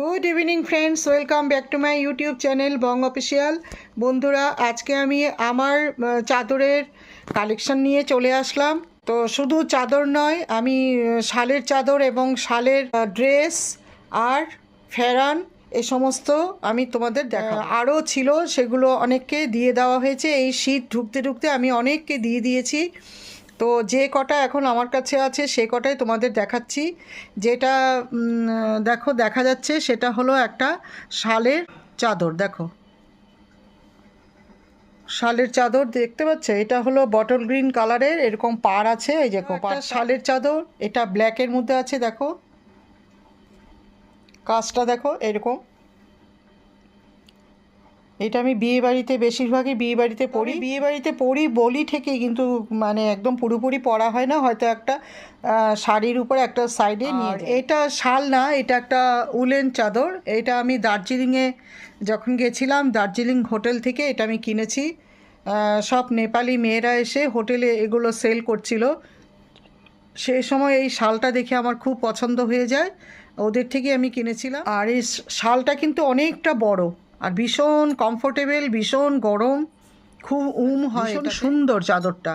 Good evening friends welcome back to my YouTube channel Bong official বন্ধুরা আজকে আমি আমার চাদরের কালেকশন নিয়ে চলে আসলাম। তো শুধু চাদর নয় আমি শালের চাদর এবং শালের ড্রেস আর ফেরান এ সমস্ত আমি তোমাদের দেখা আরও ছিল সেগুলো অনেককে দিয়ে দেওয়া হয়েছে। এই শীত ঢুকতে ঢুকতে আমি অনেককে দিয়ে দিয়েছি। তো যে কটা এখন আমার কাছে আছে সে কটাই তোমাদের দেখাচ্ছি। যেটা দেখো দেখা যাচ্ছে সেটা হলো একটা শালের চাদর দেখো। শালের চাদর দেখতে পাচ্ছ? এটা হলো বটল গ্রিন কালারের এরকম পার আছে এই যে শালের চাদর এটা ব্ল্যাকের মধ্যে আছে দেখো। কাজটা দেখো এরকম। এটা আমি বিয়ে বাড়িতে বেশিরভাগই বিয়ে বাড়িতে পড়ি। বিয়ে বাড়িতে পড়ি বলি ঠিকই কিন্তু মানে একদম পুরোপুরি পরা হয় না হয়তো একটা শাড়ির উপর একটা সাইডে নিয়ে এটা শাল না এটা একটা উলেন চাদর। এটা আমি দার্জিলিংয়ে যখন গেছিলাম দার্জিলিং হোটেল থেকে এটা আমি কিনেছি। সব নেপালি মেয়েরা এসে হোটেলে এগুলো সেল করছিল। সেই সময় এই শালটা দেখে আমার খুব পছন্দ হয়ে যায়। ওদের থেকে আমি কিনেছিলাম। আর এই শালটা কিন্তু অনেকটা বড়। আর ভীষণ কমফোর্টেবল ভীষণ গরম খুব উম হয় ভীষণ সুন্দর চাদরটা।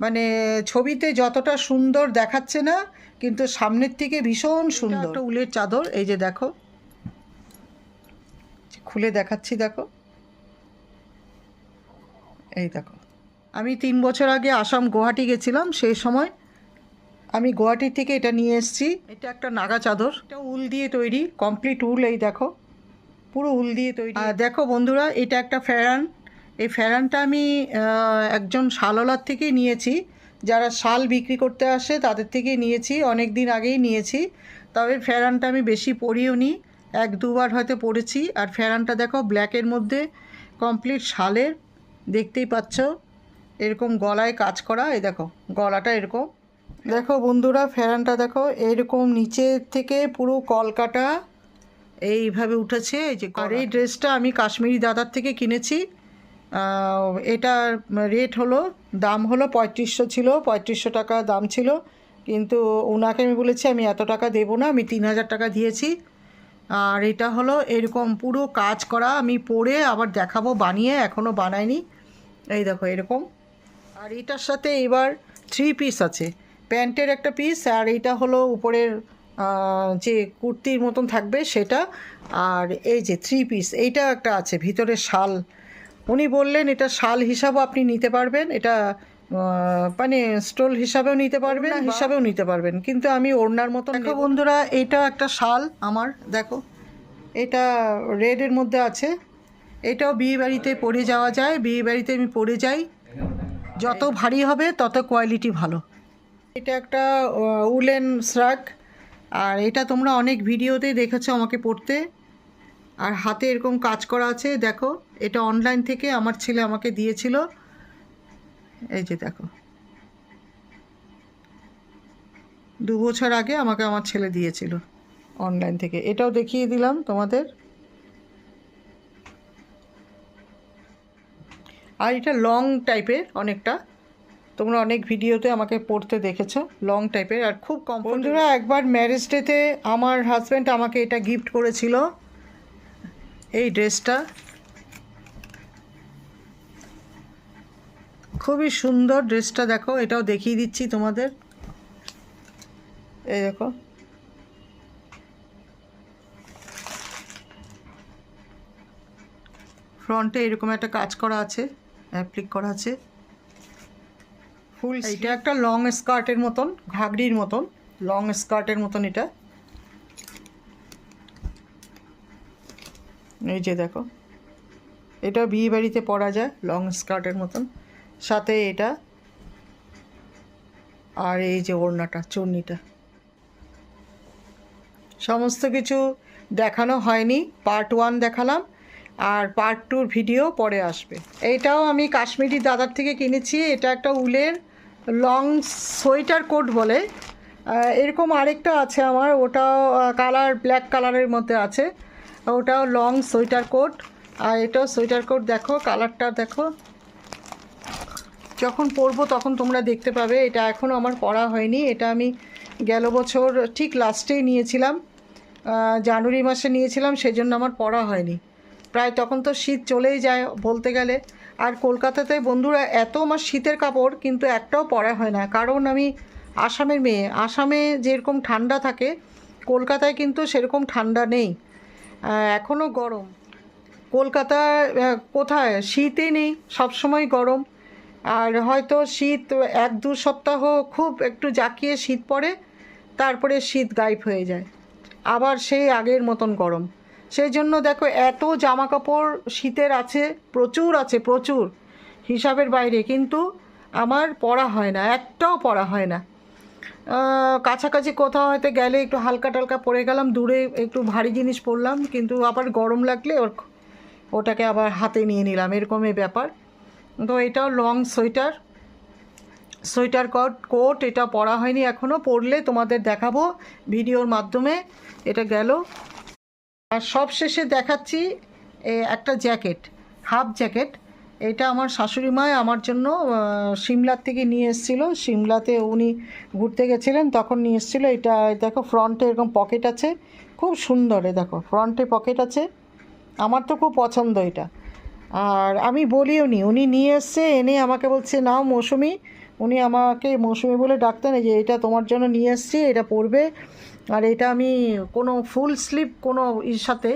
মানে ছবিতে যতটা সুন্দর দেখাচ্ছে না কিন্তু সামনের থেকে ভীষণ সুন্দর। একটা উলের চাদর এই যে দেখো। খুলে দেখাচ্ছি দেখো। এই দেখো। আমি তিন বছর আগে আসাম গুয়াহাটি গেছিলাম সেই সময় আমি গুয়াহাটি থেকে এটা নিয়ে এসেছি। এটা একটা নাগা চাদর। এটা উল দিয়ে তৈরি কমপ্লিট উল এই দেখো। পুরো উল দিয়ে তৈরি। আর দেখো বন্ধুরা, এটা একটা ফ্যারান এই ফ্যারানটা আমি একজন শাললার থেকেই নিয়েছি। যারা শাল বিক্রি করতে আসে, তাদের থেকেই নিয়েছি। অনেক দিন আগেই নিয়েছি। তবে ফ্যারানটা আমি বেশি পরিও নি। এক দুবার হয়তো পরেছি। আর ফ্যারানটা দেখো ব্ল্যাকের মধ্যে কমপ্লিট শালের। দেখতেই পাচ্ছ, এরকম গলায় কাজ করা। এই দেখো, গলাটা এরকম। দেখো বন্ধুরা ফ্যারানটা দেখো, এরকম নিচে থেকে পুরো কলকাটা এইভাবে উঠেছে এই যে আর এই ড্রেসটা আমি কাশ্মীরি দাদার থেকে কিনেছি। এটার রেট হলো দাম হলো পঁয়ত্রিশশো ছিল পঁয়ত্রিশশো টাকা দাম ছিল। কিন্তু ওনাকে আমি বলেছি আমি এত টাকা দেবো না আমি তিন হাজার টাকা দিয়েছি। আর এটা হলো এরকম পুরো কাজ করা আমি পরে আবার দেখাবো বানিয়ে এখনও বানাইনি। এই দেখো এরকম। আর এটার সাথে এবার থ্রি পিস আছে। প্যান্টের একটা পিস আর এটা হলো উপরের যে কুর্তির মতন থাকবে সেটা। আর এই যে থ্রি পিস এইটা একটা আছে ভিতরে শাল। উনি বললেন এটা শাল হিসাবেও আপনি নিতে পারবেন এটা মানে স্টোল হিসাবেও নিতে পারবেন হিসাবেও নিতে পারবেন। কিন্তু আমি ওড়নার মতো দেখো বন্ধুরা এটা একটা শাল আমার দেখো। এটা রেডের মধ্যে আছে। এটাও বিয়ে বাড়িতে পরে যাওয়া যায় বিয়ে বাড়িতে আমি পরে যাই। যত ভারী হবে তত কোয়ালিটি ভালো। এটা একটা উলেন শ্রাগ আর এটা তোমরা অনেক ভিডিওতে দেখেছ আমাকে পড়তে। আর হাতে এরকম কাজ করা আছে, দেখো, এটা অনলাইন থেকে আমার ছেলে আমাকে দিয়েছিল। এই যে দেখো। দু বছর আগে আমাকে আমার ছেলে দিয়েছিল অনলাইন থেকে। এটাও দেখিয়ে দিলাম তোমাদের। আর এটা লং টাইপের অনেকটা। তোমরা অনেক ভিডিওতে আমাকে পড়তে দেখেছ লং টাইপের আর খুব কম বন্ধুরা, একবার ম্যারেজ ডেতে আমার হাজব্যান্ড আমাকে এটা গিফট করেছিল। এই ড্রেসটা। খুবই সুন্দর ড্রেসটা, দেখো, এটাও দেখিয়ে দিচ্ছি তোমাদের। এই দেখো। ফ্রন্টে এরকম একটা কাজ করা আছে অ্যাপ্লিক করা আছে। ফুল এটা একটা লং স্কার্টের মতন ঘাগড়ির মতন লং স্কার্টের মতন এটা। এই যে দেখো এটা বিয়ে বাড়িতে পরা যায় লং স্কার্টের মতন। সাথে এটা আর এই যে ওড়নাটা চুন্নিটা। সমস্ত কিছু দেখানো হয়নি পার্ট ওয়ান দেখালাম আর পার্ট টুর ভিডিও পরে আসবে। এইটাও আমি কাশ্মীরি দাদার থেকে কিনেছি এটা একটা উলের লং সোয়েটার কোট বলে। এরকম আরেকটা আছে আমার, ওটাও কালার ব্ল্যাক কালারের মধ্যে আছে। ওটাও লং সোয়েটার কোট আর এটাও সোয়েটার কোট দেখো কালারটা দেখো। যখন পরবো তখন তোমরা দেখতে পাবে, এটা এখনও আমার পরা হয়নি। এটা আমি গেল বছর ঠিক লাস্টেই নিয়েছিলাম। জানুয়ারি মাসে নিয়েছিলাম, সেজন্য আমার পড়া হয়নি। প্রায় তখন তো শীত চলেই যায় বলতে গেলে। আর কলকাতাতে বন্ধুরা এত আমার শীতের কাপড় কিন্তু একটাও পরা হয় না। কারণ আমি আসামের মেয়ে। আসামে যেরকম ঠান্ডা থাকে কলকাতায় কিন্তু সেরকম ঠান্ডা নেই। এখনও গরম। কলকাতায় আহ, কোথায়? শীতই নেই সবসময় গরম। আর হয়তো শীত এক দু সপ্তাহ খুব একটু জাকিয়ে শীত পড়ে তারপরে শীত গায়েব হয়ে যায়। আবার সেই আগের মতন গরম। সেই জন্য দেখো এত জামা কাপড় শীতের আছে, প্রচুর আছে, প্রচুর হিসাবের বাইরে, কিন্তু আমার পরা হয় না, একটাও পরা হয় না। কাছাকাছি কোথাও হয়তো গেলে একটু হালকা টালকা পরে গেলাম, দূরে একটু ভারী জিনিস পরলাম, কিন্তু আবার গরম লাগলে ওর ওটাকে আবার হাতে নিয়ে নিলাম, এরকমই ব্যাপার। তো এটাও long sweater sweater coat coat এটা পরা হয়নি এখনও পরলে তোমাদের দেখাবো, ভিডিওর মাধ্যমে এটা গেল। আর সব শেষে দেখাচ্ছি একটা জ্যাকেট, হাফ জ্যাকেট। এটা আমার শাশুড়ি মায় আমার জন্য সিমলার থেকে নিয়ে এসেছিল। সিমলাতে উনি ঘুরতে গেছিলেন, তখন নিয়ে এসেছিল। এটা দেখো, ফ্রন্টে এরকম পকেট আছে। খুব সুন্দর দেখো, ফ্রন্টে পকেট আছে। আমার তো খুব পছন্দ এটা। আর আমি বলিও নি, উনি নিয়ে এসছে, এনে আমাকে বলছে, নাও মৌসুমি। উনি আমাকে মৌসুমি বলে ডাকতেন, এই যে এটা তোমার জন্য নিয়ে এসছি, এটা পরবে। আর এটা আমি কোনো ফুল স্লিপ কোনো ইর সাথে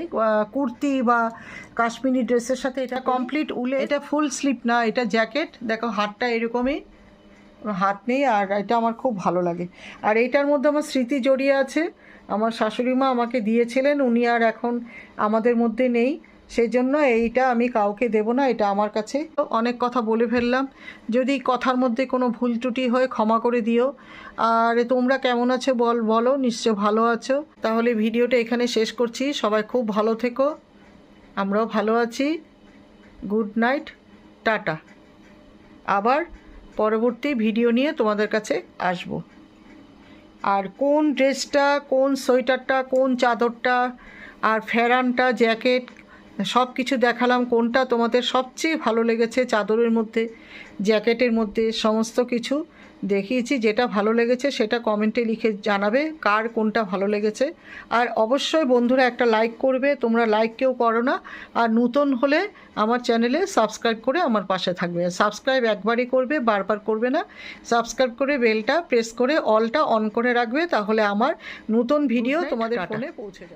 কুর্তি বা কাশ্মীরি ড্রেসের সাথে এটা কমপ্লিট উলে এটা ফুল স্লিপ না এটা জ্যাকেট দেখো হাতটা এরকমই। হাত নেই আর এটা আমার খুব ভালো লাগে। আর এইটার মধ্যে আমার স্মৃতি জড়িয়ে আছে। আমার শাশুড়ি মা আমাকে দিয়েছিলেন উনি আর এখন আমাদের মধ্যে নেই। সেই জন্য এইটা আমি কাউকে দেব না, এটা আমার কাছে। অনেক কথা বলে ফেললাম। যদি কথার মধ্যে কোনো ভুল ত্রুটি হয়, ক্ষমা করে দিও। আর তোমরা কেমন আছো বল, বলো, নিশ্চয় ভালো আছো। তাহলে ভিডিওটা এখানে শেষ করছি। সবাই খুব ভালো থেকো। আমরাও ভালো আছি। Good night. টাটা। আবার পরবর্তী ভিডিও নিয়ে তোমাদের কাছে আসব। আর কোন ড্রেসটা, কোন সোয়েটারটা, কোন চাদরটা, আর ফেরানটা, জ্যাকেট সব কিছু দেখালাম কোনটা তোমাদের সবচেয়ে ভালো লেগেছে চাদরের মধ্যে জ্যাকেটের মধ্যে সমস্ত কিছু দেখিয়েছি যেটা ভালো লেগেছে সেটা কমেন্টে লিখে জানাবে কার কোনটা ভালো লেগেছে। আর অবশ্যই বন্ধুরা একটা লাইক করবে তোমরা লাইক কেউ করো না আর নতুন হলে আমার চ্যানেলে সাবস্ক্রাইব করে আমার পাশে থাকবে। সাবস্ক্রাইব একবারই করবে বারবার করবে না সাবস্ক্রাইব করে বেলটা প্রেস করে অলটা অন করে রাখবে তাহলে আমার নতুন ভিডিও তোমাদের ফোনে পৌঁছে যাবে।